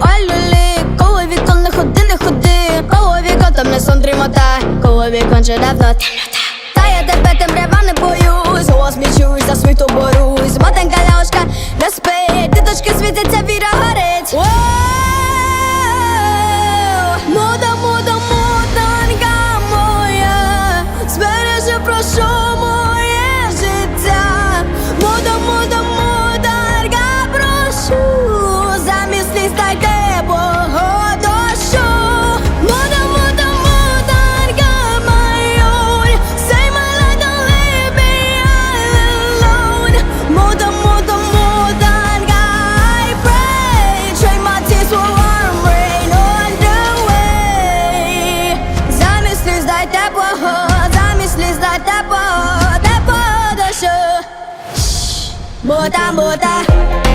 ой-люлі Коло вікон не ходи, не ходи, коло вікон там не сон дрімота, коло вікон же давно темнота Та я тебе темрява не боюсь, голос мій чуєш, за світу борусь, Ботенька ляшка не спить, диточки світяться, віра горить. Мода, мода, модонька моя, збережи прошу. 쇼 뭐다 뭐다.